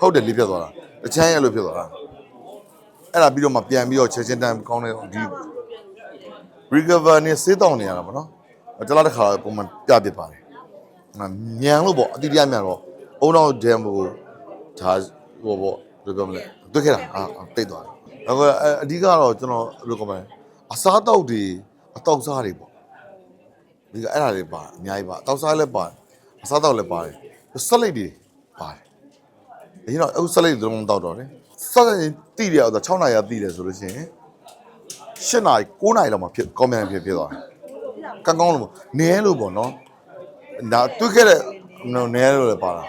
ဟုတ်တယ်လေးဖြစ်သွားတာတချမ်းရဲ့လို့ဖြစ်သွားတာအဲ့ဒါပြီးတော့မှပြန်ပြီးတော့ချက်ချင်းတန်းကောင်းတဲ့ဒီ recover နဲ့စေးတောင်းနေရတာပေါ့နော်တလားတစ်ခါပုံမှန်ပြပြပါတယ်မြန်လို့ပေါ့အတိအကျမြန်တော့အုံတော့ဒမ်ကိုဒါဟိုပေါ့ဘယ်လိုပြောမလဲတွေ့ခဲ့တာအာတိတ်သွားတယ်အခုအဓိကတော့ကျွန်တော်ဘယ်လိုကောမလဲအစားတောက်တွေအတောက်စားတွေပေါ့ဒီကအဲ့ဒါတွေပါအများကြီးပါအတောက်စားလည်းပါတယ်အစားတောက်လည်းပါတယ်ဆက်လိုက်တွေပါတယ် အရင်တော့အခုဆက်လိုက်တွေတော့မတောက်တော့တယ်ဆက်လိုက်တိတယ်အောင်6နာရီတိတယ်ဆိုလို့ရှိရင်7နာရီ9နာရီလောက်မှဖြစ်ကောင်းမြန်ဖြစ်ဖြစ်သွားတယ်ကန်းကောင်းလို့ပေါ့နည်းလို့ပေါ့နော်ဒါတွေ့ခဲ့တဲ့နည်းလို့လည်းပါတာ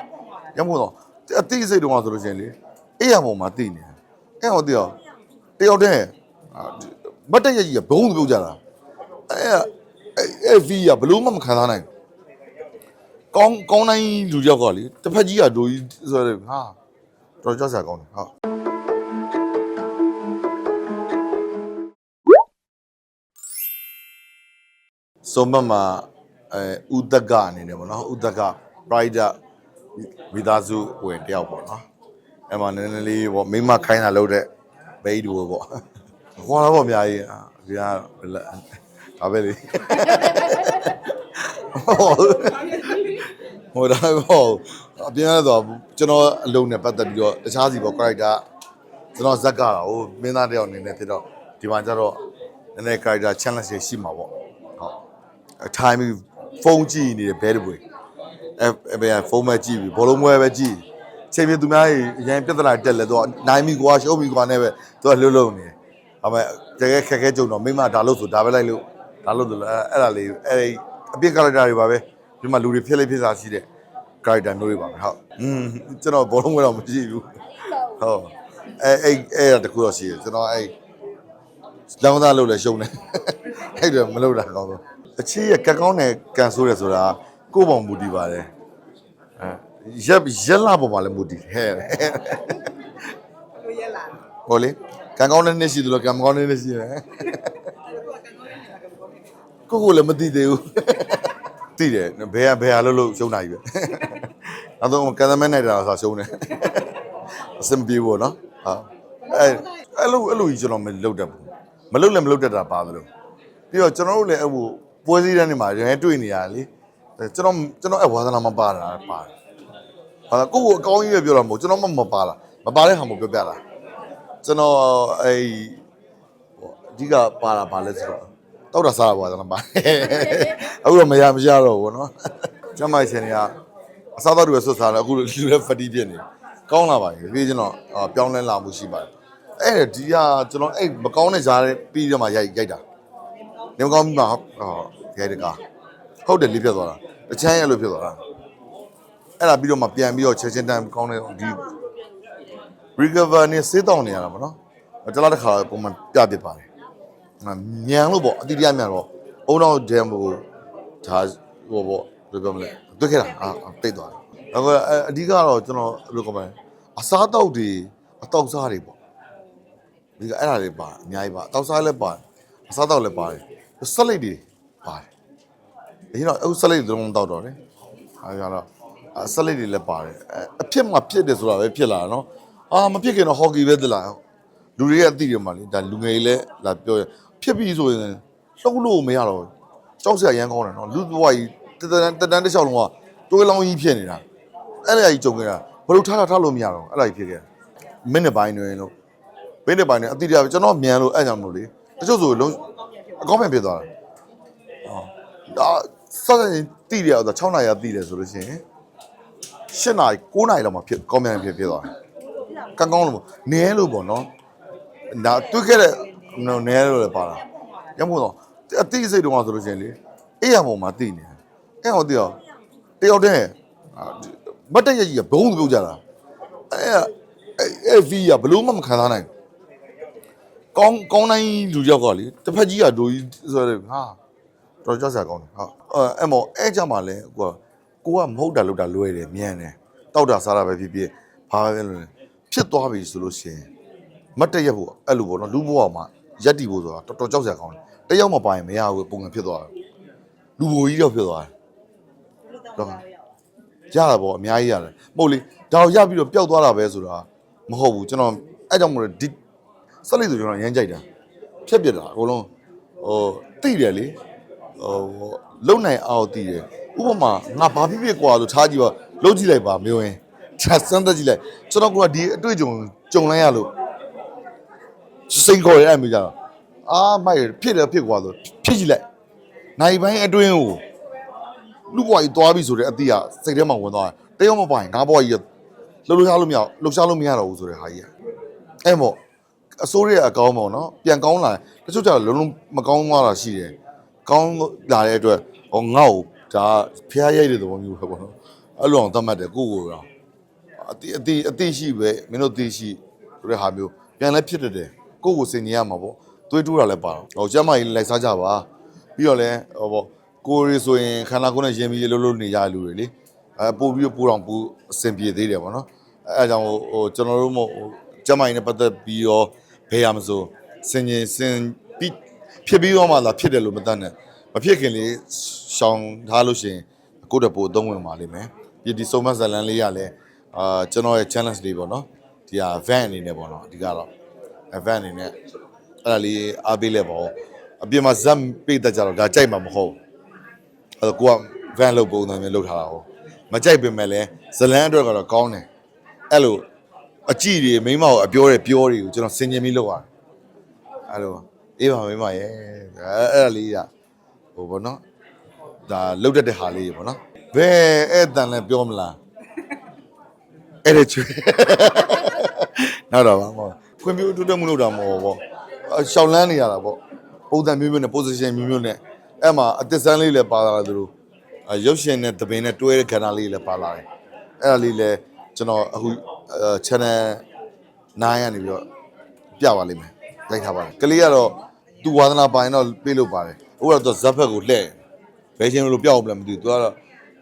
ရမို့တော့အတိစိတ်တုန်းကဆိုလို့ရှိရင်လေအေးရပုံမှာတိနေတယ်အဲ့ဟောတိရောတယောက်တည်းမတ်တရက်ကြီးကဘုံပြုတ်ကြတာအဲ့အဲ့ဗီကဘလို့မှမခံစားနိုင်ကောင်းကောင်းတိုင်းလူတယောက်ကလေတစ်ဖက်ကြီးကဒိုကြီးဆိုရဲဟာ တော်ကြောက်စရာကောင်းတယ်ဟုတ်စုံမမှာအဲဥဒကအနေနဲ့ပေါ့နော်ဥဒက pride မိသားစုဝင်တယောက်ပေါ့နော်အဲ့မှာနည်းနည်းလေးပေါ့မိမခိုင်းတာလုပ်တဲ့ဘိဒူပေါ့ဟောတော့ဗောအများကြီးအာဒီကဒါပဲလေဟိုဒါဟော အပြင်ကတော့ကျွန်တော်အလုံးနဲ့ပတ်သက်ပြီးတော့တခြားစီပေါ့ character ကျွန်တော်ဇက်ကဟိုမင်းသားတယောက်အနေနဲ့ဖြစ်တော့ဒီမှာကျတော့နည်းနည်း character challenge တွေရှိမှာပေါ့ဟုတ်အထိုင်ပြီးဖုန်းကြည့်နေတယ်ဘဲတပွေအဲအဲဘယ်ဖုန်းမဲ့ကြည့်ပြီးဘောလုံးပွဲပဲကြည့်ချိန်ပြသူများကြီးအရင်ပြဿနာတက်လဲတော့နိုင်ပြီကွာရှုံးပြီကွာနဲ့ပဲသူကလှုပ်လှုပ်နေတယ်ဒါပေမဲ့တကယ်ခက်ခဲကြုံတော့မိမဒါလို့ဆိုဒါပဲလိုက်လို့ဒါလို့ဆိုလဲအဲ့ဒါလေးအဲ့အပြစ် character တွေပါပဲဒီမှာလူတွေဖြစ်လိဖြစ်စားရှိတဲ့ character မျိုးတွေပါပဲဟုတ်อืมကျွန်တော်ဘောလုံးပွဲတော့မရှိဘူးဟုတ်အဲအဲ့အဲ့ဒါတခုတော့ရှိတယ်ကျွန်တော်အဲ့လောင်းသားလို့လည်းရှုံးတယ်အဲ့တော့မလုပ်တာကောင်းတော့အချီးရကက်ကောင်းနဲ့ကန်ဆိုးတယ်ဆိုတာကိုယ့်ပုံမူတည်ပါတယ်အဲရက်ရက်လာပုံမှာလည်းမူတည်ဟဲ့လိုရက်လာဟိုလေကန်ကောင်းတဲ့နှစ်ရှိသလိုကန်မကောင်းတဲ့နှစ်ရှိတယ်ကိုကိုလည်းမသိသေးဘူးသိတယ်ဘယ်ဟာဘယ်ဟာလို့လို့ရှုံးတာကြီးပဲ နောက်တော့ကန်သမဲနိုင်တာဆိုရှုံးတယ်အစင်ပြေဖို့နော်ဟာအဲအဲ့လိုအဲ့လိုကြီးကျွန်တော်မလုပ်တတ်ဘူးမလုပ်လည်းမလုပ်တတ်တာပါသလိုပြီးတော့ကျွန်တော်တို့လည်းအဲ့ဟိုပွဲစည်းတဲ့နေမှာရန်တွေ့နေရလေကျွန်တော်ကျွန်တော်အဲ့ဝါသနာမပါတာပါတယ်ဟာကိုကိုအကောင်းကြီးပဲပြောတာမဟုတ်ကျွန်တော်မှမပါလားမပါတဲ့ဟာမပြောပြတာကျွန်တော်အဲ့ဟိုအဓိကပါတာပါလဲဆိုတော့တောက်တာစားတာပါသလားပါအခုတော့မရမရတော့ဘူးနော်ကျမရှင်တွေက အစားတော့တွေဆွတ်စားတယ်အခုလူလည်းဖတီးပြစ်နေကောင်းလာပါပြီပြီးကျွန်တော်ပြောင်းလဲလာမှုရှိပါတယ်အဲ့ဒီကကျွန်တော်အဲ့မကောင်းတဲ့ဈာတ်ပြီးတော့မှရိုက်ရိုက်တာနေမကောင်းပြီမှာဟုတ်ရိုက်တကားဟုတ်တယ်လေးပြတ်သွားတာတချမ်းရဲ့လို့ဖြစ်သွားတာအဲ့ဒါပြီးတော့မှပြန်ပြီးတော့ချက်ချင်းတန်းကောင်းတဲ့ဒီ recover နဲ့စေးတောင်းနေရတာပေါ့နော်တလားတစ်ခါပုံမှန်ပြပြပါတယ်မြန်လို့ပေါ့အတိအကျမြန်တော့အုံတော့ဒမ်ကိုဒါဟိုပေါ့ ဘယ်လိုပြောမလဲတွေ့ခဲ့တာအာတိတ်သွားတယ်အခုအဓိကတော့ကျွန်တော်ဘယ်လိုကောမလဲအစားတောက်တွေအတောက်စားတွေပေါ့ဒီကအဲ့ဒါတွေပါအများကြီးပါအတောက်စားလည်းပါတယ်အစားတောက်လည်းပါတယ်ဆက်လိုက်တွေပါတယ်အရင်တော့အခုဆက်လိုက်တွေတော့မတောက်တော့တယ်အဲကြတော့ဆက်လိုက်တွေလည်းပါတယ်အဖြစ်မှဖြစ်တယ်ဆိုတာပဲဖြစ်လာတာနော်အာမဖြစ်ခင်တော့ဟော်ကီပဲသလားလူတွေကအသိတယ်မှာလေဒါလူငယ်လည်းလာပြောရဖြစ်ပြီဆိုရင်လှုပ်လို့မရတော့ကြောက်စရာရမ်းကောင်းတယ်နော်လူဘဝကြီး တတန်းတတန်းတစ်လျှောက်လုံးကတွေးလောင်းကြီးဖြစ်နေတာအဲ့ဒါကြီးကြုံခဲ့တာဘယ်လိုထားတာထားလို့မရတော့အဲ့ဒါကြီးဖြစ်ခဲ့မင်းနဲ့ပိုင်းတွင်လို့မင်းနဲ့ပိုင်းတွင်အတိအကျကျွန်တော်မြန်လို့အဲ့ကြောင့်မလို့လေတချို့ဆိုလုံးအကောင်းပြန်ဖြစ်သွားတယ်ဟောဒါဆက်ရင်တိတယ်တော့6နာရီတိတယ်ဆိုလို့ရှိရင်7နာရီ9နာရီလောက်မှဖြစ်ကောင်းပြန်ဖြစ်ဖြစ်သွားတယ်ကန်းကောင်းလို့နည်းလို့ပေါ့နော်ဒါတွေ့ခဲ့တဲ့နည်းလို့လည်းပါတာရမို့တော့အတိစိတ်တုန်းကဆိုလို့ရှိရင်လေအေးရပုံမှာတိနေတယ် အဲ့ဟောတိရောတယောက်တည်းမတ်တရက်ကြီးကဘုံပြုတ်ကြတာအဲ့အဲ့ဗီကဘလို့မှမခံစားနိုင်ကောင်းကောင်းတိုင်းလူတယောက်ကလေတစ်ဖက်ကြီးကဒိုကြီးဆိုရဲဟာတော်ကြောက်စရာကောင်းတယ်ဟုတ်အဲ့မောအဲ့ကြမှာလဲကိုကကိုကမဟုတ်တာလို့တာလွဲတယ်မြန်တယ်တောက်တာစားတာပဲဖြစ်ဖြစ်ဘာပဲလို့ဖြစ်သွားပြီဆိုလို့ရှိရင်မတ်တရက်ဖို့အဲ့လိုပေါ့နော်လူဘဝမှာရက်တီဖို့ဆိုတာတော်တော်ကြောက်စရာကောင်းတယ်တယောက်မပိုင်မရဘူးပုံစံဖြစ်သွားတယ်လူဘိုကြီးတော့ဖြစ်သွားတယ်ဘယ်လို တောင်းကြရအောင်ရတာပေါ့အများကြီးရတယ်မဟုတ်လေဒါကိုရပြီးတော့ပျောက်သွားတာပဲဆိုတာမဟုတ်ဘူးကျွန်တော်အဲ့ကြောင့်မလို့ဒီဆက်လိုက်ဆိုကျွန်တော်ရမ်းကြိုက်တာဖြက်ပြက်တာအကုန်လုံးဟိုတိတယ်လေဟိုလုံနိုင်အောင်တိတယ်ဥပမာငါဘာဖြစ်ဖြစ်ကွာလို့ထားကြည့်ပါလုံးကြည့်လိုက်ပါမျိုးရင်ချက်စမ်းသက်ကြည့်လိုက်ကျွန်တော်ကဒီအတွေ့အကြုံကြုံလိုက်ရလို့စိတ်ခေါ်ရအဲ့မျိုးကြတော့အာမိုက်ဖြစ်တယ်ဖြစ်ကွာဆိုဖြစ်ကြည့်လိုက်နိုင်ပိုင်းအတွင်းကို လူဘွားကြီးသွားပြီဆိုတဲ့အတိကစိတ်ထဲမှာဝင်သွားတယ်တယောက်မပိုင်ငါဘွားကြီးလှုပ်လှုပ်ရှားလို့မရလှုပ်ရှားလို့မရတော့ဘူးဆိုတဲ့ဟာကြီးအဲ့မို့အစိုးရအကောင်းပေါ့နော်ပြန်ကောင်းလာတချို့ကျတော့လုံးလုံးမကောင်းသွားတာရှိတယ်ကောင်းလာတဲ့အတွက်ဟောငါ့ကိုဒါဖျားရိုက်တဲ့သဘောမျိုးပဲပေါ့နော်အဲ့လိုအောင်သတ်မှတ်တယ်ကိုကိုရောအတိအတိအတိရှိပဲမင်းတို့သိရှိဆိုတဲ့ဟာမျိုးပြန်လဲဖြစ်တတ်တယ်ကိုကိုစင်နေရမှာပေါ့သွေးတိုးတာလည်းပါတော့ဟိုကျမကြီးလိုက်စားကြပါပြီးတော့လဲဟောပေါ့ ကိုရီဆိုရင်ခန္ဓာကိုယ်နဲ့ရင်ပြီးလှုပ်လှုပ်နေကြတဲ့လူတွေလေအဲပို့ပြီးပို့တော့ပို့အဆင်ပြေသေးတယ်ဗောနော်အဲအဲကြောင့်ဟိုဟိုကျွန်တော်တို့မို့ဟိုကျမကြီးနဲ့ပတ်သက်ပြီးတော့ဘယ်ရမဆိုစင်ရင်စင်ပြီးဖြစ်ပြီးတော့မှလာဖြစ်တယ်လို့မတတ်နဲ့မဖြစ်ခင်လေးရှောင်ထားလို့ရှိရင်ကိုယ့်တပို့အသုံးဝင်ပါလိမ့်မယ်ဒီဒီစုံမဇလန်လေးရလဲအာကျွန်တော်ရဲ့ challenge လေးပေါ့နော်ဒီဟာ van အနေနဲ့ပေါ့နော်အဓိကတော့အဲ van အနေနဲ့အဲ့ဒါလေးအားပေးလဲပေါ့အပြင်မှာဇက်ပိတ်တတ်ကြတော့ဒါကြိုက်မှာမဟုတ်ဘူး အဲ့တော့ကိုက van လုပ်ပုံစံမျိုးလုပ်ထားတာဟောမကြိုက်ပင်မဲ့လဲဇလန်းအတွက်ကတော့ကောင်းတယ်အဲ့လိုအကြည့်တွေမိမကိုအပြောတယ်ပြောတွေကိုကျွန်တော်စင်ကျင်ပြီးလုပ်ရတယ်အဲ့လိုအေးပါမိမရဲ့အဲ့အဲ့ဒါလေးကဟိုဘောနော်ဒါလုတ်တတ်တဲ့ဟာလေးတွေပေါ့နော်ဘယ်အဲ့တန်လဲပြောမလားအဲ့ဒါချွေနောက်တော့ပါမဟုတ်ခွင့်ပြုတူတက်မှုလုပ်တာမဟုတ်ဘောအရှောင်းလန်းနေရတာပေါ့ပုံစံမျိုးမျိုးနဲ့ position မျိုးမျိုးနဲ့ အဲ့မှာအသစ်ဆန်းလေးလည်းပါလာတယ်သူတို့အရုပ်ရှင်နဲ့သပင်နဲ့တွဲတဲ့ခန္ဓာလေးလည်းပါလာတယ်အဲ့ဒါလေးလည်းကျွန်တော်အခုအဲ channel 9ကနေပြီးတော့ပြပါလိမ့်မယ်ရိုက်ထားပါတယ်ကလေးကတော့သူဝါသနာပိုင်တော့ပြေးလို့ပါတယ်အခုတော့သူဇက်ဖက်ကိုလှည့်ဘယ်ချင်းလို့ပြောက်အောင်လည်းမသိဘူးသူကတော့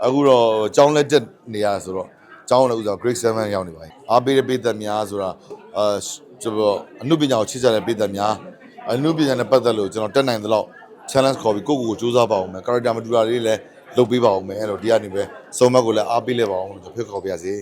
အခုတော့ကြောင်းလက်တက်နေရဆိုတော့ကျောင်းလည်းဥစား grade 7ရောက်နေပါပြီအားပေးတဲ့ပြည်သက်များဆိုတာအာကျွန်တော်အနုပညာကိုချစ်ကြတဲ့ပြည်သက်များအနုပညာနဲ့ပတ်သက်လို့ကျွန်တော်တက်နိုင်သလောက် challenge ခေါ်ပြီးကိုယ့်ကိုယ်ကိုစူးစမ်းပါအောင်မယ် character မတူတာလေးလည်းလုပ်ပေးပါအောင်မယ်အဲ့တော့ဒီကနေပဲစုံမက်ကိုလည်းအားပေးလဲပါအောင်လို့ဖိတ်ခေါ်ပါရစေ